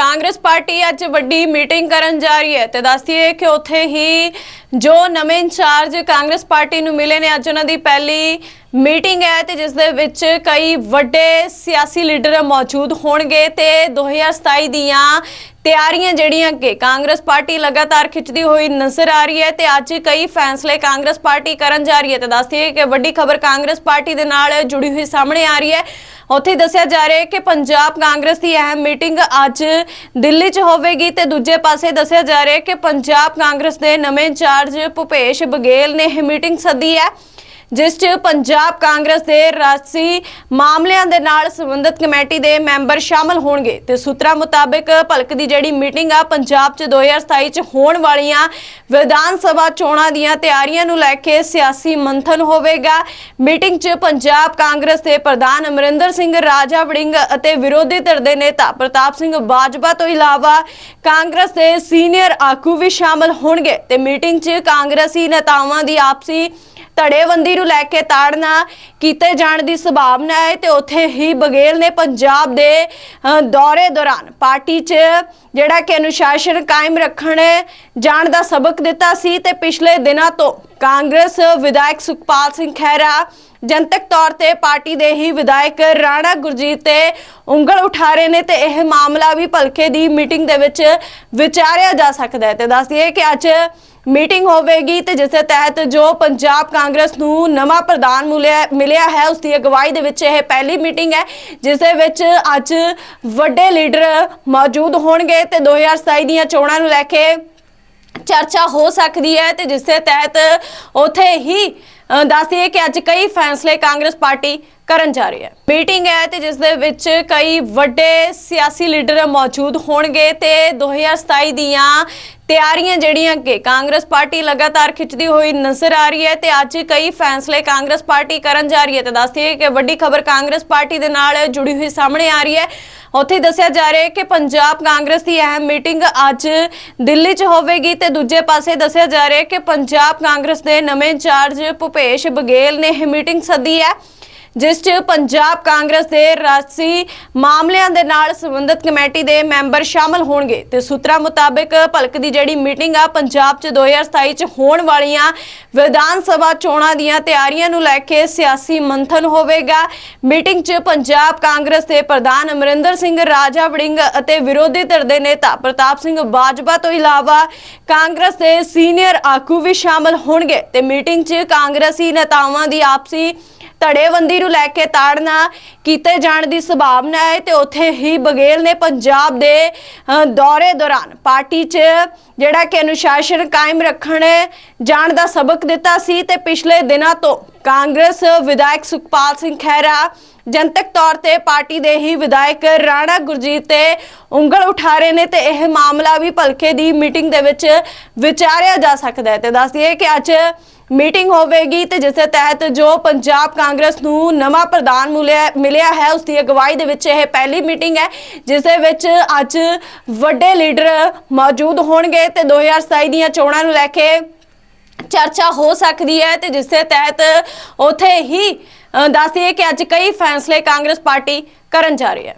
Congress party ਅੱਜ ਵੱਡੀ meeting ਕਰਨ ਜਾ ਰਹੀ ਹੈ ਤੇ ਦੱਸਦੀਏ ਕਿ ਉੱਥੇ ਹੀ ਜੋ ਨਵੇਂ ਇੰਚਾਰਜ ਕਾਂਗਰਸ ਪਾਰਟੀ ਨੂੰ ਮਿਲੇ ਨੇ, ਅੱਜ ਉਹਨਾਂ ਦੀ ਪਹਿਲੀ ਮੀਟਿੰਗ ਹੈ ਤੇ ਜਿਸ ਦੇ ਵਿੱਚ ਕਈ ਵੱਡੇ ਸਿਆਸੀ ਲੀਡਰ ਮੌਜੂਦ ਹੋਣਗੇ ਤੇ 2027 ਦੀਆਂ ਤਿਆਰੀਆਂ ਜਿਹੜੀਆਂ ਕਿ ਕਾਂਗਰਸ ਪਾਰਟੀ ਲਗਾਤਾਰ ਖਿੱਚਦੀ ਹੋਈ ਨਜ਼ਰ ਆ ਰਹੀ ਹੈ ਤੇ ਅੱਜ ਕਈ ਫੈਸਲੇ ਕਾਂਗਰਸ ਪਾਰਟੀ ਕਰਨ ਜਾ ਰਹੀ ਹੈ ਤੇ ਦੱਸਦੀਏ ਕਿ ਵੱਡੀ ਖਬਰ ਕਾਂਗਰਸ ਪਾਰਟੀ ਦੇ ਨਾਲ ਜੁੜੀ ਹੋਈ ਸਾਹਮਣੇ ਆ ਰਹੀ ਹੈ। ਉੱਥੇ ਦੱਸਿਆ ਜਾ ਰਿਹਾ ਹੈ ਕਿ ਪੰਜਾਬ ਕਾਂਗਰਸ ਦੀ ਅਹਿਮ ਮੀਟਿੰਗ ਅੱਜ ਦਿੱਲੀ 'ਚ ਹੋਵੇਗੀ ਤੇ ਦੂਜੇ ਪਾਸੇ ਦੱਸਿਆ ਜਾ ਰਿਹਾ ਹੈ ਕਿ ਪੰਜਾਬ ਕਾਂਗਰਸ ਦੇ ਨਵੇਂ ਇੰਚਾਰਜ ਭੁਪੇਸ਼ ਬਗੇਲ ਨੇ ਇਹ ਮੀਟਿੰਗ ਸੱਦੀ ਹੈ। ਜਿਸ 'ਚ ਪੰਜਾਬ ਕਾਂਗਰਸ ਦੇ ਰਾਜਸੀ ਮਾਮਲਿਆਂ ਦੇ ਨਾਲ ਸੰਬੰਧਿਤ ਕਮੇਟੀ ਦੇ ਮੈਂਬਰ ਸ਼ਾਮਲ ਹੋਣਗੇ ਤੇ ਸੂਤਰਾਂ ਮੁਤਾਬਕ ਭਲਕ ਦੀ ਜਿਹੜੀ ਮੀਟਿੰਗ ਆ ਪੰਜਾਬ 'ਚ 2027 'ਚ ਹੋਣ ਵਾਲੀਆਂ ਵਿਧਾਨ ਸਭਾ ਚੋਣਾਂ ਦੀਆਂ ਤਿਆਰੀਆਂ ਨੂੰ ਲੈ ਕੇ ਸਿਆਸੀ ਮੰਥਨ ਹੋਵੇਗਾ। ਮੀਟਿੰਗ 'ਚ ਪੰਜਾਬ ਕਾਂਗਰਸ ਦੇ ਪ੍ਰਧਾਨ ਅਮਰਿੰਦਰ ਸਿੰਘ, ਰਾਜਾ ਵੜਿੰਗ ਅਤੇ ਵਿਰੋਧੀ ਧਿਰ ਦੇ ਨੇਤਾ ਪ੍ਰਤਾਪ ਸਿੰਘ ਬਾਜਵਾ ਤੋਂ ਇਲਾਵਾ ਕਾਂਗਰਸ ਦੇ ਸੀਨੀਅਰ ਆਗੂ ਵੀ ਸ਼ਾਮਲ ਹੋਣਗੇ ਤੇ ਮੀਟਿੰਗ 'ਚ ਕਾਂਗਰਸੀ ਨੇਤਾਵਾਂ ਦੀ ਆਪਸੀ ਧੜੇਬੰਦੀ ਨੂੰ ਲੈ ਕੇ ਤਾੜਨਾ ਕੀਤੇ ਜਾਣ ਦੀ ਸੰਭਾਵਨਾ ਹੈ ਤੇ ਉੱਥੇ ਹੀ ਬਗੇਲ ਨੇ ਪੰਜਾਬ ਦੇ ਦੌਰੇ ਦੌਰਾਨ ਪਾਰਟੀ 'ਚ ਜਿਹੜਾ ਕਿ ਅਨੁਸ਼ਾਸਨ ਕਾਇਮ ਰੱਖਣ ਜਾਣ ਦਾ ਸਬਕ ਦਿੱਤਾ ਸੀ ਤੇ ਪਿਛਲੇ ਦਿਨਾਂ ਤੋਂ ਕਾਂਗਰਸ ਵਿਧਾਇਕ ਸੁਖਪਾਲ ਸਿੰਘ ਖਹਿਰਾ ਜਨਤਕ ਤੌਰ ਤੇ ਪਾਰਟੀ ਦੇ ਹੀ ਵਿਧਾਇਕ ਰਾਣਾ ਗੁਰਜੀਤ ਤੇ ਉਂਗਲ ਉਠਾ ਰਹੇ ਨੇ ਤੇ ਇਹ ਮਾਮਲਾ ਵੀ ਭਲਕੇ ਦੀ ਮੀਟਿੰਗ ਦੇ ਵਿੱਚ ਵਿਚਾਰਿਆ ਜਾ ਸਕਦਾ ਹੈ। ਤੇ ਦੱਸਦੀਏ ਕਿ ਅੱਜ ਮੀਟਿੰਗ ਹੋਵੇਗੀ ਤੇ ਜਿਸ ਦੇ ਤਹਿਤ ਜੋ ਪੰਜਾਬ ਕਾਂਗਰਸ ਨੂੰ ਨਵਾਂ ਪ੍ਰਧਾਨ ਮਿਲਿਆ ਹੈ, ਉਸ ਦੀ ਅਗਵਾਈ ਦੇ ਵਿੱਚ ਇਹ ਪਹਿਲੀ ਮੀਟਿੰਗ ਹੈ, ਜਿਸ ਦੇ ਵਿੱਚ ਅੱਜ ਵੱਡੇ ਲੀਡਰ ਮੌਜੂਦ ਹੋਣਗੇ ਤੇ 2027 ਦੀਆਂ ਚੋਣਾਂ ਨੂੰ ਲੈ ਕੇ ਚਰਚਾ ਹੋ ਸਕਦੀ ਹੈ ਤੇ ਜਿਸ ਦੇ ਤਹਿਤ ਉਥੇ ਹੀ ਦੱਸਦੀਏ ਕਿ ਅੱਜ ਕਈ ਫੈਸਲੇ ਕਾਂਗਰਸ ਪਾਰਟੀ ਕਰਨ ਜਾ ਰਹੀ ਹੈ। ਮੀਟਿੰਗ ਹੈ ਤੇ ਜਿਸ ਦੇ ਵਿੱਚ ਕਈ ਵੱਡੇ ਸਿਆਸੀ ਲੀਡਰ ਮੌਜੂਦ ਹੋਣਗੇ ਤੇ 2027 ਦੀਆਂ ਤਿਆਰੀਆਂ ਜਿਹੜੀਆਂ ਕਿ ਕਾਂਗਰਸ ਪਾਰਟੀ ਲਗਾਤਾਰ ਖਿੱਚਦੀ ਹੋਈ ਨਜ਼ਰ ਆ ਰਹੀ ਹੈ ਤੇ ਅੱਜ ਕਈ ਫੈਸਲੇ ਕਾਂਗਰਸ ਪਾਰਟੀ ਕਰਨ ਜਾ ਰਹੀ ਹੈ ਤੇ ਦੱਸਦੀ ਦਈਏ ਕਿ ਵੱਡੀ ਖਬਰ ਕਾਂਗਰਸ ਪਾਰਟੀ ਦੇ ਨਾਲ ਜੁੜੀ ਹੋਈ ਸਾਹਮਣੇ ਆ ਰਹੀ ਹੈ। ਉੱਥੇ ਦੱਸਿਆ ਜਾ ਰਿਹਾ ਹੈ ਕਿ ਪੰਜਾਬ ਕਾਂਗਰਸ ਦੀ ਅਹਿਮ ਮੀਟਿੰਗ ਅੱਜ ਦਿੱਲੀ 'ਚ ਹੋਵੇਗੀ ਤੇ ਦੂਜੇ ਪਾਸੇ ਦੱਸਿਆ ਜਾ ਰਿਹਾ ਹੈ ਕਿ ਪੰਜਾਬ ਕਾਂਗਰਸ ਦੇ ਨਵੇਂ ਇੰਚਾਰਜ ਭੁਪੇਸ਼ ਬਗੇਲ ਨੇ ਇਹ ਮੀਟਿੰਗ ਸੱਦੀ ਹੈ। ਜਿਸ 'ਚ ਪੰਜਾਬ ਕਾਂਗਰਸ ਦੇ ਰਾਜਸੀ ਮਾਮਲਿਆਂ ਦੇ ਨਾਲ ਸੰਬੰਧਿਤ ਕਮੇਟੀ ਦੇ ਮੈਂਬਰ ਸ਼ਾਮਲ ਹੋਣਗੇ ਤੇ ਸੂਤਰਾਂ ਮੁਤਾਬਕ ਭਲਕ ਦੀ ਜਿਹੜੀ ਮੀਟਿੰਗ ਆ, ਪੰਜਾਬ 'ਚ 2027 'ਚ ਹੋਣ ਵਾਲੀਆਂ ਵਿਧਾਨ ਸਭਾ ਚੋਣਾਂ ਦੀਆਂ ਤਿਆਰੀਆਂ ਨੂੰ ਲੈ ਕੇ ਸਿਆਸੀ ਮੰਥਨ ਹੋਵੇਗਾ। ਮੀਟਿੰਗ 'ਚ ਪੰਜਾਬ ਕਾਂਗਰਸ ਦੇ ਪ੍ਰਧਾਨ ਅਮਰਿੰਦਰ ਸਿੰਘ ਰਾਜਾ ਵੜਿੰਗ ਅਤੇ ਵਿਰੋਧੀ ਧਿਰ ਦੇ ਨੇਤਾ ਪ੍ਰਤਾਪ ਸਿੰਘ ਬਾਜਵਾ ਤੋਂ ਇਲਾਵਾ ਕਾਂਗਰਸ ਦੇ ਸੀਨੀਅਰ ਆਗੂ ਵੀ ਸ਼ਾਮਲ ਹੋਣਗੇ ਤੇ ਮੀਟਿੰਗ 'ਚ ਕਾਂਗਰਸੀ ਨੇਤਾਵਾਂ ਦੀ ਆਪਸੀ ਧੜੇਬੰਦੀ ਨੂੰ ਲੈ ਕੇ ਤਾੜਨਾ ਕੀਤੇ ਜਾਣ ਦੀ ਸੰਭਾਵਨਾ ਹੈ ਤੇ ਉੱਥੇ ਹੀ ਬਗੇਲ ਨੇ ਪੰਜਾਬ ਦੇ ਦੌਰੇ ਦੌਰਾਨ ਪਾਰਟੀ 'ਚ ਜਿਹੜਾ ਕਿ ਅਨੁਸ਼ਾਸਨ ਕਾਇਮ ਰੱਖਣ ਜਾਣ ਦਾ ਸਬਕ ਦਿੱਤਾ ਸੀ ਤੇ ਪਿਛਲੇ ਦਿਨਾਂ ਤੋਂ ਕਾਂਗਰਸ ਵਿਧਾਇਕ ਸੁਖਪਾਲ ਸਿੰਘ ਖਹਿਰਾ, ਜਨਤਕ ਤੌਰ ਤੇ ਪਾਰਟੀ ਦੇ ਹੀ ਵਿਧਾਇਕ ਰਾਣਾ ਗੁਰਜੀਤ ਤੇ ਉਂਗਲ ਉਠਾ ਰਹੇ ਨੇ ਤੇ ਇਹ ਮਾਮਲਾ ਵੀ ਭਲਕੇ ਦੀ ਮੀਟਿੰਗ ਦੇ ਵਿੱਚ ਵਿਚਾਰਿਆ ਜਾ ਸਕਦਾ ਹੈ। ਤੇ ਦੱਸ ਦਈਏ ਕਿ ਅੱਜ ਮੀਟਿੰਗ ਹੋਵੇਗੀ ਤੇ ਜਿਸ ਦੇ ਤਹਿਤ ਜੋ ਪੰਜਾਬ ਕਾਂਗਰਸ ਨੂੰ ਨਵਾਂ ਪ੍ਰਧਾਨ ਮਿਲਿਆ ਮਿਲਿਆ ਹੈ, ਉਸ ਦੀ ਅਗਵਾਈ ਦੇ ਵਿੱਚ ਇਹ ਪਹਿਲੀ ਮੀਟਿੰਗ ਹੈ, ਜਿਸ ਦੇ ਵਿੱਚ ਅੱਜ ਵੱਡੇ ਲੀਡਰ ਮੌਜੂਦ ਹੋਣਗੇ ਤੇ 2027 ਦੀਆਂ ਚੋਣਾਂ ਨੂੰ ਲੈ ਕੇ ਚਰਚਾ ਹੋ ਸਕਦੀ ਹੈ ਤੇ ਜਿਸ ਦੇ ਤਹਿਤ ਉਥੇ ਹੀ ਅ, ਦੱਸ ਕਿ ਅੱਜ ਕਈ ਫੈਸਲੇ ਕਾਂਗਰਸ ਪਾਰਟੀ ਕਰਨ ਜਾ ਰਹੀ ਹੈ।